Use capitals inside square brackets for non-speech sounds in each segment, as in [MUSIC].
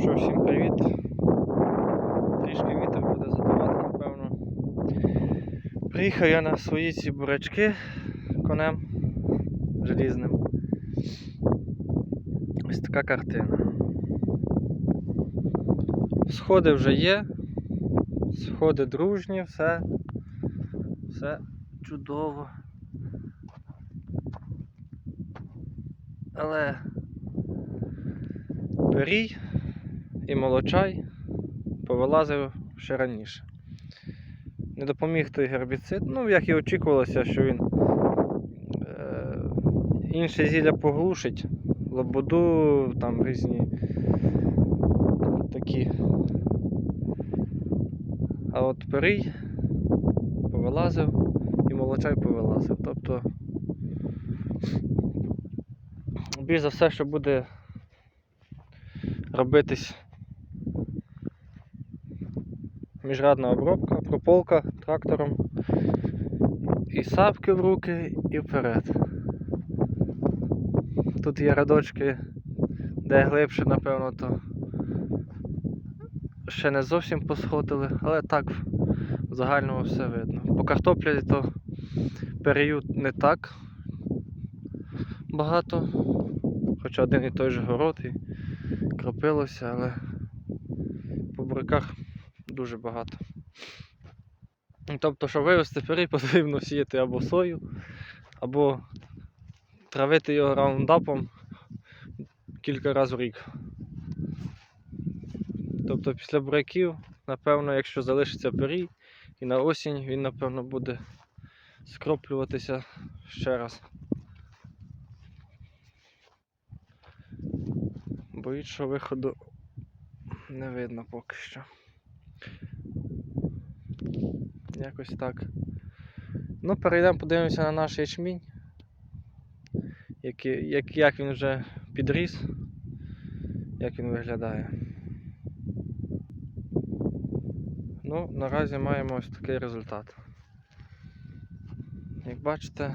що, всім привіт. Трішки вітер буде задавати, напевно. Приїхав я на свої ці бурячки конем желізним. Ось така картина. Сходи вже є. Сходи дружні, все. Все чудово. Але Перій і молочай повилазив ще раніше. Не допоміг той гербіцид, ну, як і очікувалося, що він е, інше зілля поглушить, лободу, там різні такі. А от перій повилазив і молочай повилазив. Тобто більш за все, що буде робитись міжрадна обробка, прополка трактором. І сапки в руки, і вперед. Тут є рядочки, де глибше, напевно, то ще не зовсім посходили, але так в загальному все видно. По картоплі то період не так багато, хоча один і той же город і кропилося, але по буряках дуже багато. Тобто, щоб вивести пері, [LAUGHS] потрібно сіяти або сою, або травити його раундапом кілька разів в рік. Тобто після буряків, напевно, якщо залишиться пері, і на осінь він, напевно, буде скроплюватися ще раз. Бо іншого виходу не видно поки що. Якось так. Ну, перейдемо, подивимося на наш ячмінь. Який, як, як він вже підріс, як він виглядає. Ну, наразі маємо ось такий результат. Як бачите,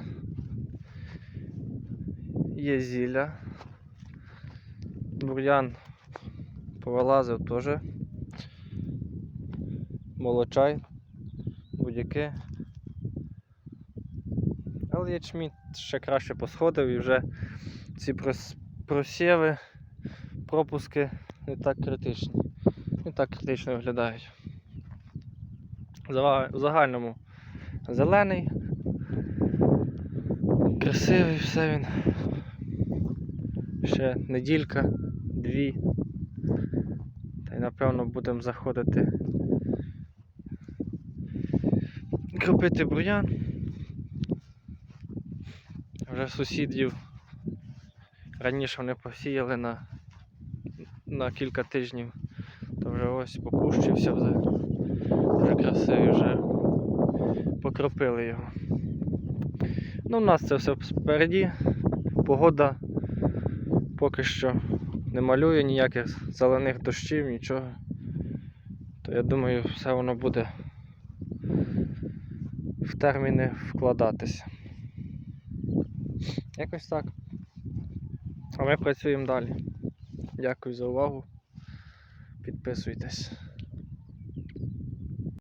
є зілля. Бур'ян повилазив теж. Молочай, будь-яке. Але ячмінь ще краще посходив і вже ці прос- просєви, пропуски не так критичні. Не так критично виглядають. В загальному зелений, красивий, все він. Ще неділька, дві. Та й напевно будемо заходити кропити бур'ян. Вже сусідів раніше вони посіяли на, на кілька тижнів, то вже ось покущився вже, вже красивий, вже покропили його. Ну, у нас це все спереді. Погода поки що не малює ніяких зелених дощів, нічого. То я думаю, все воно буде в терміни вкладатися. Якось так. А ми працюємо далі. Дякую за увагу. Підписуйтесь.